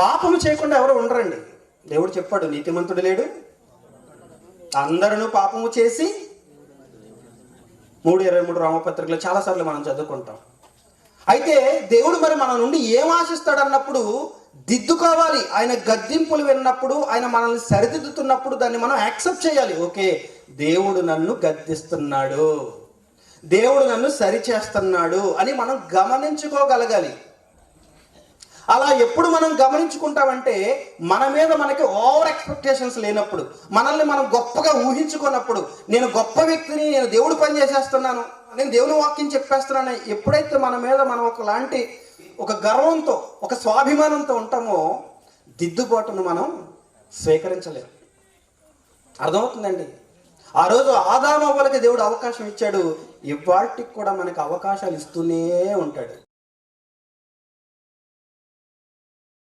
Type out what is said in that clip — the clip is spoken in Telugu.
పాపము చేయకుండా ఎవరు ఉండరండి. దేవుడు చెప్పాడు నీతిమంతుడు లేడు. అందరూ పాపము చేసి మూడు ఇరవై మూడు రామపత్రికలో చాలాసార్లు మనం చదువుకుంటాం. అయితే దేవుడు మరి మన నుండి ఏం ఆశిస్తాడు అన్నప్పుడు దిద్దుకోవాలి. ఆయన గద్దింపులు విన్నప్పుడు ఆయన మనల్ని సరిదిద్దుతున్నప్పుడు దాన్ని మనం యాక్సెప్ట్ చేయాలి. ఓకే దేవుడు నన్ను గద్దిస్తున్నాడు. దేవుడు నన్ను సరిచేస్తున్నాడు అని మనం గమనించుకోగలగాలి. అలా ఎప్పుడు మనం గమనించుకుంటామంటే మన మీద మనకి ఓవర్ ఎక్స్పెక్టేషన్స్ లేనప్పుడు మనల్ని మనం గొప్పగా ఊహించుకున్నప్పుడు నేను గొప్ప వ్యక్తిని నేను దేవుడు పని చేసేస్తున్నాను నేను దేవుని వాక్యం చెప్పేస్తున్నాను ఎప్పుడైతే మన మీద మనం ఒకలాంటి ఒక గర్వంతో ఒక స్వాభిమానంతో ఉంటామో దిద్దుబాటును మనం స్వీకరించలేము అర్థమవుతుందండి? ఆ రోజు ఆదామవ్వలకి దేవుడు అవకాశం ఇచ్చాడు ఇవాటికి కూడా మనకి అవకాశాలు ఇస్తూనే ఉంటాడు.